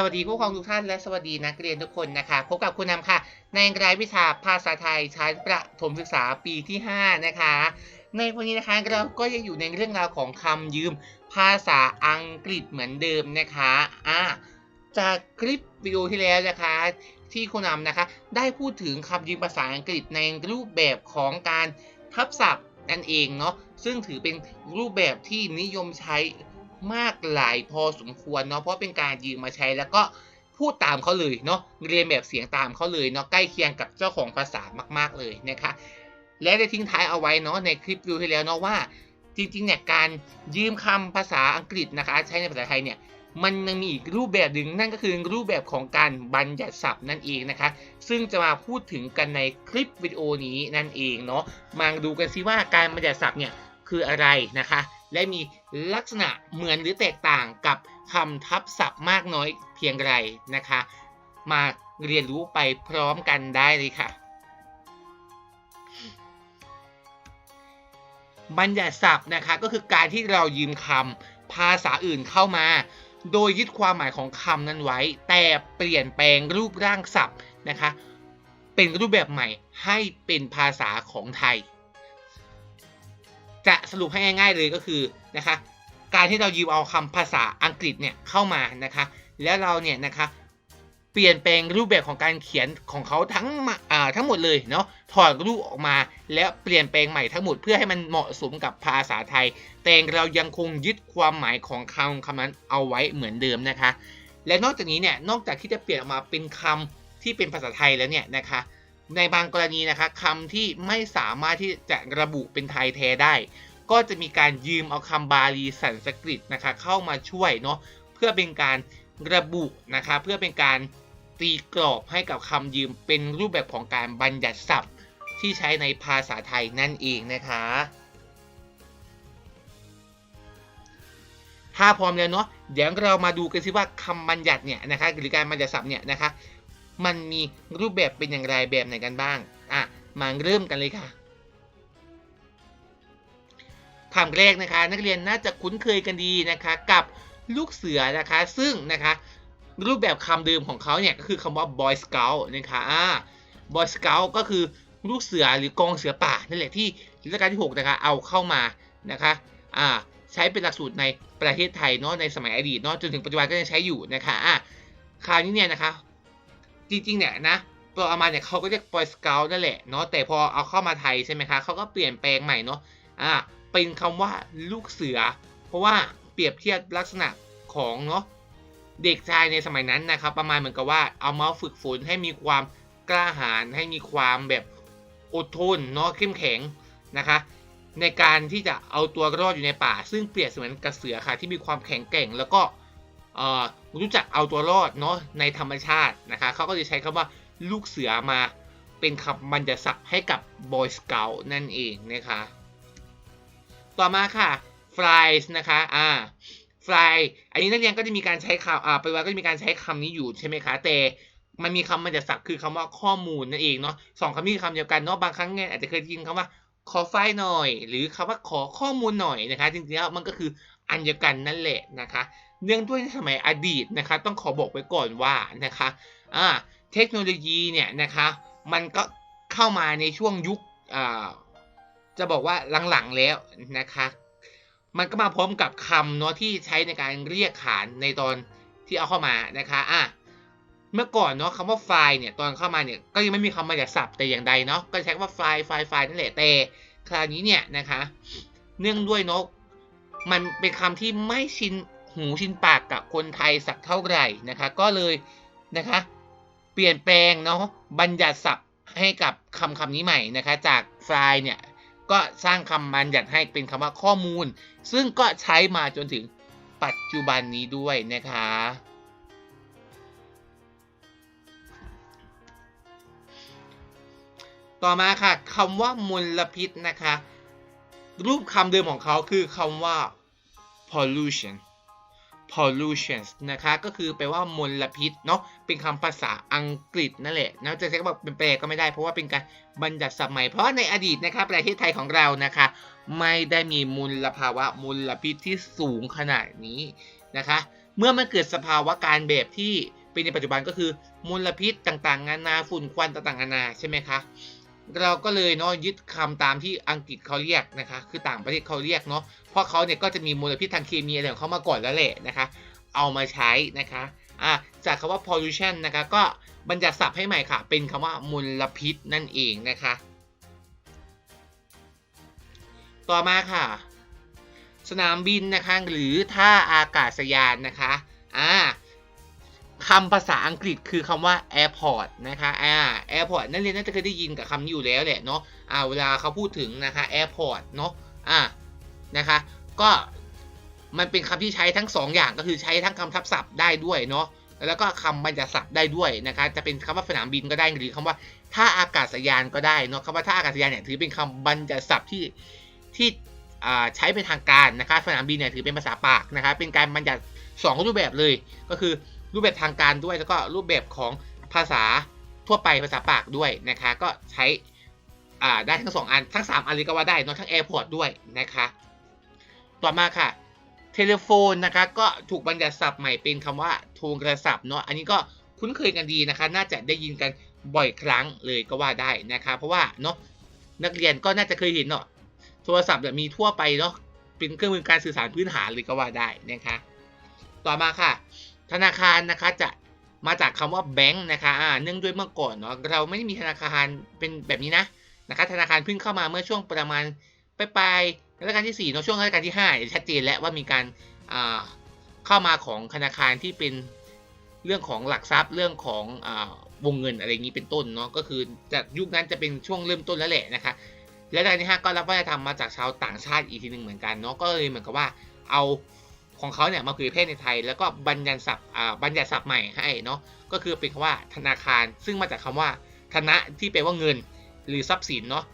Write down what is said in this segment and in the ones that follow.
สวัสดีผู้ปกครองทุกท่านและสวัสดีนักเรียนทุกคนนะคะพบกับคุณนำค่ะ ในรายวิชาภาษาไทยชั้นประถมศึกษาปีที่ 5 นะคะ ในวันนี้นะคะเราก็ยังอยู่ในเรื่องราวของคำยืมภาษาอังกฤษเหมือนเดิมนะคะอ่าจากคลิปวิดีโอที่แล้วนะคะ ที่คุณนำนะคะ ได้พูดถึงคำยืมภาษาอังกฤษในรูปแบบของการทับศัพท์นั่นเองเนาะซึ่งถือเป็นรูปแบบที่นิยมใช้ มากหลายพอสมควรเนาะเพราะเป็นการยืมมาใช้แล้วก็พูดตามเขาเลยเนาะเรียนแบบเสียงตามเขาเลยเนาะใกล้เคียงกับเจ้าของภาษามากๆเลยนะคะและได้ทิ้งท้ายเอาไว้เนาะในคลิปวิวที่แล้วเนาะว่า จริงๆเนี่ยการยืมคำภาษาอังกฤษนะคะ ใช้ในภาษาไทยเนี่ยมันยังมีอีกรูปแบบหนึ่งนั่นก็คือรูปแบบของการบัญญัติศัพท์นั่นเองนะคะ ซึ่งจะมาพูดถึงกันในคลิปวิดีโอนี้นั่นเองเนาะมาดูกันซิว่าการบัญญัติศัพท์เนี่ยคืออะไรนะคะ และมีลักษณะเหมือนหรือแตกต่างกับคำทับศัพท์มากน้อยเพียงไรนะคะ มาเรียนรู้ไปพร้อมกันได้เลยค่ะ บัญญัติศัพท์นะคะก็คือการที่เรายืมคำภาษาอื่นเข้ามา โดยยึดความหมายของคำนั้นไว้ แต่เปลี่ยนแปลงรูปร่างศัพท์นะคะ เป็นรูปแบบใหม่ให้เป็นภาษาของไทย จะสรุปให้ง่าย ๆเลยก็คือนะคะ การที่เรายืมเอาคำภาษาอังกฤษเนี่ยเข้ามานะคะ แล้วเราเนี่ยนะคะเปลี่ยนแปลงรูปแบบของการเขียนของเขาทั้งอ่าทั้งหมดเลยเนาะถอดรูปออกมาแล้วเปลี่ยนแปลงใหม่ทั้งหมดเพื่อให้มันเหมาะสมกับภาษาไทย แต่เรายังคงยึดความหมายของคำคำนั้นเอาไว้เหมือนเดิมนะคะ และนอกจากนี้เนี่ยนอกจากที่จะเปลี่ยนออกมาเป็นคำที่เป็นภาษาไทยแล้วเนี่ยนะคะ ในบางกรณีนะคะคำที่ไม่สามารถที่จะระบุเป็นไทยแท้ได้ ก็จะมีการยืมเอาคำบาลีสันสกฤตนะคะเข้ามาช่วยเนาะเพื่อเป็นการระบุนะคะเพื่อเป็นการตีกรอบให้กับคำยืมเป็นรูปแบบของการบัญญัติศัพท์ ที่ใช้ในภาษาไทยนั่นเองนะคะ ถ้าพร้อมแล้วเนาะเดี๋ยวเรามาดูกันสิว่าคำบัญญัติเนี่ยนะคะหรือการบัญญัติศัพท์เนี่ยนะคะ มันมีรูปแบบเป็นอย่างไรแบบไหนกันบ้าง อะ มาเริ่มกันเลยค่ะคำแรกนะคะ นักเรียนน่าจะคุ้นเคยกันดีนะคะ กับลูกเสือนะคะ ซึ่งนะคะ รูปแบบคำเดิมของเขาเนี่ยก็คือคำว่า boy scout นะคะอ่า boy scout ก็คือลูกเสือหรือกองเสือป่านั่นแหละที่รัชกาลที่6นะคะเอาเข้ามานะคะอ่าใช้เป็นหลักสูตรในประเทศไทยเนาะในสมัยอดีตเนาะจนถึงปัจจุบันก็ยังใช้อยู่นะคะอ่าคราวนี้เนี่ยนะคะ จริงๆเนี่ยนะตัวเอามาเนี่ยเขาก็เรียก boy scout นั่นแหละเนาะแต่พอเอาเข้ามาไทยใช่ไหมคะเขาก็เปลี่ยนแปลงใหม่เนาะอ่าเป็นคำว่าลูกเสือ เพราะว่าเปรียบเทียบลักษณะของเนาะเด็กชายในสมัยนั้นนะครับ ประมาณเหมือนกับว่าเอามาฝึกฝนให้มีความกล้าหาญให้มีความแบบอดทนเนาะเข้มแข็งนะคะ ในการที่จะเอาตัวรอดอยู่ในป่า ซึ่งเปรียบเสมือนกระเสือค่ะที่มีความแข็งแกร่ง แล้วก็เอ่อ รู้จักเอาตัวรอดเนาะในธรรมชาตินะคะเขาก็จะใช้คำว่าลูกเสือมาเป็นคำบัญญัติศัพท์ให้กับ Boy Scout นั่นเองนะคะ ต่อมาค่ะ flies นะคะอ่า fly อันนี้นักเรียนก็จะมีการใช้คำอ่าไปว่าก็จะมีการใช้คำนี้อยู่ใช่ไหมคะแต่มันมีคำบัญญัติศัพท์คือคำว่าข้อมูลนั่นเองเนาะสองคำนี้คือคำเดียวกันเนาะบางครั้งเนี่ยอาจจะเคยได้ยินคำว่าขอไฟล์หน่อย หรือคำว่าขอข้อมูลหน่อยนะคะจริงๆแล้วมันก็คือ อันเดียวกันนั่นแหละนะคะ เนื่องด้วยในสมัยอดีตนะคะ ต้องขอบอกไว้ก่อนว่านะคะอ่าเทคโนโลยีเนี่ยนะคะมันก็เข้ามาในช่วงยุคอ่าจะบอกว่าหลังๆแล้วนะคะมันก็มาพร้อมกับคำเนาะที่ใช้ในการเรียกขานในตอนที่เอาเข้ามานะคะอะเมื่อก่อนเนาะคำว่าไฟล์เนี่ยตอนเข้ามาเนี่ยก็ยังไม่มีคำมาจากศัพท์แต่อย่างใดเนาะก็ใช้ว่าไฟล์ไฟล์ไฟล์นั่นแหละแต่คราวนี้เนี่ยนะคะ เนื่องด้วยเนาะ มันเป็นคำที่ไม่ชินหูชินปากกับคนไทยสักเท่าไหร่นะคะ ก็เลยนะคะ เปลี่ยนแปลงเนาะบัญญัติศัพท์ให้กับคำคำนี้ใหม่นะคะ จากไฟล์เนี่ยก็สร้างคำบัญญัติให้เป็นคำว่าข้อมูล ซึ่งก็ใช้มาจนถึงปัจจุบันนี้ด้วยนะคะ ต่อมาค่ะคำว่ามลพิษนะคะ รูปคำเดิมของเขาคือคำว่า pollution pollution นะคะก็คือแปลว่ามลพิษเนาะเป็นคำภาษาอังกฤษนั่นแหละนะจะใช้คำว่าเป็นแปลก็ไม่ได้เพราะว่าเป็นการบัญญัติศัพท์ใหม่เพราะในอดีตนะคะประเทศไทยของเรานะคะ ไม่ได้มีมลภาวะมลพิษที่สูงขนาดนี้นะคะ เมื่อมันเกิดสภาวะการแบบที่เป็นในปัจจุบันก็คือมลพิษต่างๆนานาฝุ่นควันต่างๆนานาใช่ไหมคะ เราก็เลยเนาะยึดคำตามที่อังกฤษเขาเรียกนะคะ คือต่างประเทศเขาเรียกเนาะเพราะเขาเนี่ยก็จะมีมลพิษทางเคมีอะไรของเขามาก่อนแล้วแหละนะคะ เอามาใช้นะคะอ่าจากคำว่า pollution นะคะก็บัญญัติศัพท์ให้ใหม่ค่ะ เป็นคำว่ามลพิษนั่นเองนะคะ ต่อมาค่ะ สนามบินนะคะหรือท่าอากาศยานนะคะอ่า คำภาษาอังกฤษคือคำว่า airport นะคะอ่า airport นักเรียนน่าจะเคยได้ยินกับคำนี้อยู่แล้วแหละเนาะอ่าเวลาเขาพูดถึงนะคะ airport เนาะอ่านะคะก็มันเป็นคำที่ใช้ทั้งสองอย่างก็คือใช้ทั้งคำทับศัพท์ได้ด้วยเนาะแล้วก็คำบรรยัติศัพท์ได้ด้วยนะคะจะเป็นคำว่าสนามบินก็ได้หรือคำว่าท่าอากาศยานก็ได้เนาะคำว่าท่าอากาศยานเนี่ยถือเป็นคำบรรยัติศัพท์ที่ที่ใช้เป็นทางการนะคะสนามบินเนี่ยถือเป็นภาษาปากนะคะเป็นการบัญญัติสองรูปแบบเลยก็คือ รูปแบบทางการด้วย แล้วก็รูปแบบของภาษาทั่วไปภาษาปากด้วยนะคะก็ใช้อ่าได้ทั้งสองอันทั้งสามอันเลยก็ว่าได้เนอะทั้งแอร์พอร์ตด้วยนะคะต่อมาค่ะเทเลโฟนนะคะก็ถูกบัญญัติศัพท์ใหม่เป็นคำว่าโทรศัพท์เนาะอันนี้ก็คุ้นเคยกันดีนะคะ น่าจะได้ยินกันบ่อยครั้งเลยก็ว่าได้นะคะเพราะว่าเนาะนักเรียนก็น่าจะเคยเห็นเนาะโทรศัพท์เนี่ยมีทั่วไปเนาะเป็นเครื่องมือการสื่อสารพื้นฐานเลยก็ว่าได้นะคะต่อมาค่ะ ธนาคารนะคะจะมาจากคำว่าแบงค์นะคะอ่าเนื่องด้วยเมื่อก่อนเนาะเราไม่ได้มีธนาคารเป็นแบบนี้นะนะคะธนาคารเพิ่งเข้ามาเมื่อช่วงประมาณปลายๆรัชกาลที่4เนาะช่วงรัชกาลที่5ชัดเจนแล้วว่ามีการอ่าเข้ามาของธนาคารที่เป็นเรื่องของหลักทรัพย์เรื่องของอ่าวงเงินอะไรนี้เป็นต้นเนาะก็คือจากยุคนั้นจะเป็นช่วงเริ่มต้นแล้วแหละนะคะและรัชกาลที่5ก็รับวัฒนธรรมมาจากชาวต่างชาติอีกทีหนึ่งเหมือนกันเนาะก็เลยเหมือนกับว่าเอา ของเขาเนี่ยมาเผยแพร่ในไทย แล้วก็บัญญัติศัพท์บัญญัติศัพท์ใหม่ให้เนาะก็คือเป็นคำว่าธนาคาร ซึ่งมาจากคำว่า ธนะที่แปลว่าเงิน หรือทรัพย์สินเนาะ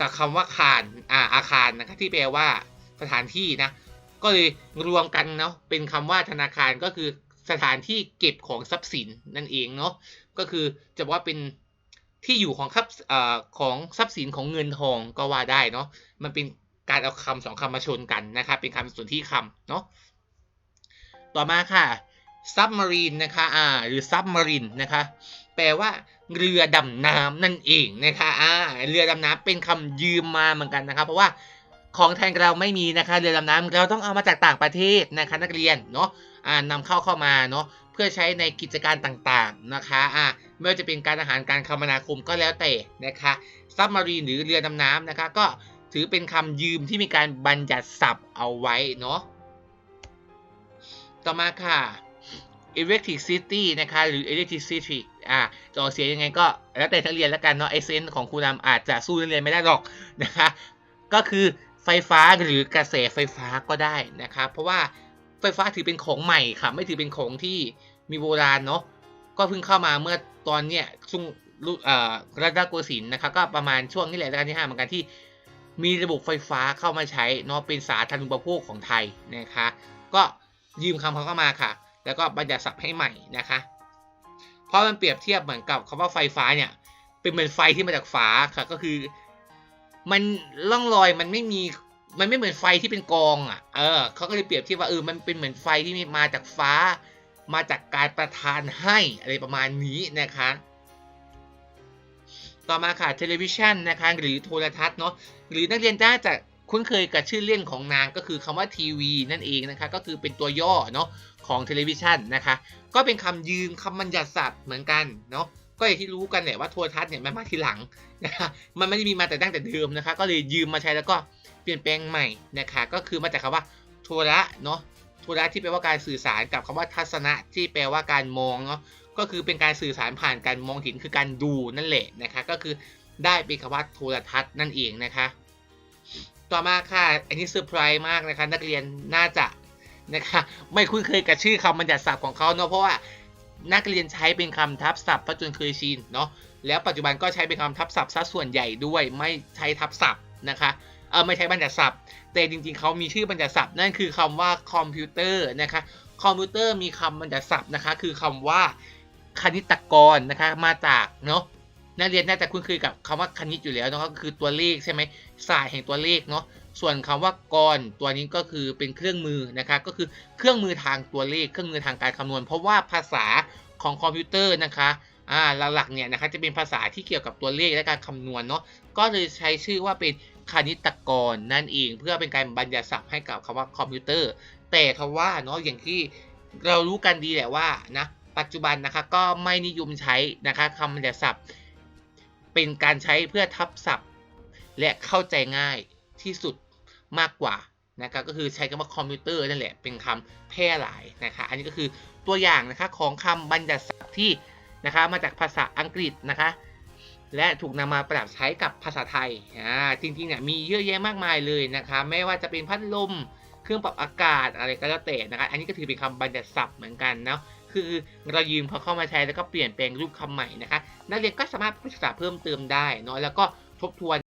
กับคำว่าคารอาอาคารนะคะที่แปลว่าสถานที่นะก็เลยรวมกันเนาะเป็นคำว่าธนาคารก็คือสถานที่เก็บของทรัพย์สินนั่นเองเนาะก็คือจะบอกว่าเป็นที่อยู่ของทรัพย์เอ่อของทรัพย์สินของเงินทองก็ว่าได้เนาะมันเป็นการเอาคำสองคำมาชนกันนะครับเป็นคำส่วนที่คำเนาะ ต่อมาค่ะ submarine นะคะอ่าหรือ submarine นะคะ แปลว่า เรือดำน้ำนั่นเองนะคะอ่าเรือดำน้ำเป็นคำยืมมาเหมือนกันนะคะเพราะว่าของไทยเราไม่มีนะคะเรือดำน้ำเราต้องเอามาจากต่างประเทศนะคะนักเรียนเนาะอ่านำเข้าเข้ามาเนาะเพื่อใช้ในกิจการต่างๆนะคะอ่าไม่ว่าจะเป็นการอาหารการคมนาคมก็แล้วแต่นะคะซับมารีนหรือเรือดำน้ำนะคะ ก็ถือเป็นคำยืมที่มีการบัญญัติศัพท์เอาไว้เนาะ ต่อมาค่ะ Electric City นะคะ หรือ electricity อ่าจอเสียยังไงก็แล้วแต่นักเรียนแล้วกันเนาะไอเซนของครูนำอาจจะสู้นักเรียนไม่ได้หรอกนะคะ ก็คือไฟฟ้าหรือกระแสไฟฟ้าก็ได้นะคะเพราะว่าไฟฟ้าถือเป็นของใหม่ค่ะ ไม่ถือเป็นของที่มีโบราณเนาะ ก็เพิ่งเข้ามาเมื่อตอนเนี้ยช่วงรุ่นเอ่อรัตนโกสินทร์นะคะก็ประมาณช่วงนี้แหละรัชกาลที่5เหมือนกันที่ มีระบบไฟฟ้าเข้ามาใช้เนาะเป็นสาธารณูปโภคของไทยนะคะ ก็ ยืมคำเขาเข้ามาค่ะ แล้วก็บัญญัติศัพท์ให้ใหม่นะคะ เพราะมันเปรียบเทียบเหมือนกับคำว่าไฟฟ้าเนี่ย เป็นเหมือนไฟที่มาจากฟ้าค่ะ ก็คือ มันล่องลอยมันไม่มีมันไม่เหมือนไฟที่เป็นกองอะ เออเขาก็เลยเปรียบเทียบว่าเออ มันเป็นเหมือนไฟที่มาจากฟ้า มาจากการประทานให้อะไรประมาณนี้นะคะ ต่อมาค่ะทเลวิชันนะคะ หรือโทรทัศน์เนาะ หรือนักเรียนน่าจะ คุ้นเคยกับชื่อเล่นของนางก็คือคำว่าทีวีนั่นเองนะคะก็คือเป็นตัวย่อเนาะของทเลวิชันนะคะก็เป็นคำยืมคำบัญญัติศัพท์เหมือนกันเนาะก็อย่างที่รู้กันแหละว่าโทรทัศน์เนี่ยมันมาทีหลังนะคะมันไม่ได้มีมาแต่ตั้งแต่เดิมนะคะ ก็เลยยืมมาใช้แล้วก็เปลี่ยนแปลงใหม่นะคะก็คือมาจากคำว่าโทระเนาะโทระที่แปลว่าการสื่อสารกับคำว่าทัศนะที่แปลว่าการมองเนาะก็คือเป็นการสื่อสารผ่านการมองเห็นคือการดูนั่นแหละนะคะก็คือได้เป็นคำว่าโทรทัศน์นั่นเองนะคะ อมาค่ะ อันนี้เซอร์ไพรส์มากนะคะ นักเรียนน่าจะนะคะไม่คุ้นเคยกับชื่อคำบัญญัติศัพท์ของเขาเนาะเพราะว่านักเรียนใช้เป็นคำทับศัพท์เพราะจนเคยชินเนาะแล้วปัจจุบันก็ใช้เป็นคำทับศัพท์ซะส่วนใหญ่ด้วยไม่ใช้ทับศัพท์นะคะเออไม่ใช้บัญญัติศัพท์ แต่จริงๆเขามีชื่อบัญญัติศัพท์นั่นคือคำว่าคอมพิวเตอร์นะคะคอมพิวเตอร์มีคำบัญญัติศัพท์นะคะคือคำว่าคณิตกรนะคะมาจากเนาะ นักเรียนน่าจะคุ้นเคยกับคำว่าคณิตอยู่แล้วเนาะก็คือตัวเลขใช่ไหมศาสตร์แห่งตัวเลขเนาะส่วนคำว่ากรตัวนี้ก็คือเป็นเครื่องมือนะคะก็คือเครื่องมือทางตัวเลขเครื่องมือทางการคำนวณ เพราะว่าภาษาของคอมพิวเตอร์นะคะอ่าหลักๆเนี่ยนะคะจะเป็นภาษาที่เกี่ยวกับตัวเลขและการคำนวณเนาะก็เลยใช้ชื่อว่าเป็นคณิตกรนั่นเอง เพื่อเป็นการบัญญัติศัพท์ให้กับคำว่าคอมพิวเตอร์ แต่คำว่าเนาะอย่างที่เรารู้กันดีแหละว่านะปัจจุบันนะคะก็ไม่นิยมใช้นะคะคำบัญญัติศัพท์ เป็นการใช้เพื่อทับศัพท์ และเข้าใจง่ายที่สุดมากกว่านะครับก็คือใช้คำว่าคอมพิวเตอร์นั่นแหละเป็นคำแพร่หลายนะคะอันนี้ก็คือตัวอย่างนะคะของคำบัญญัติศัพท์ที่นะคะมาจากภาษาอังกฤษนะคะและถูกนำมาปรับใช้กับภาษาไทยอ่าจริงๆเนี่ยมีเยอะแยะมากมายเลยนะคะไม่ว่าจะเป็นพัดลม เครื่องปรับอากาศอะไรก็แล้วแต่นะคะอันนี้ก็ถือเป็นคำบัญญัติศัพท์เหมือนกันเนาะ คือเรายืมเขาเข้ามาใช้แล้วก็เปลี่ยนแปลงรูปคำใหม่นะคะ นักเรียนก็สามารถศึกษาเพิ่มเติมได้เนาะแล้วก็ทบทวน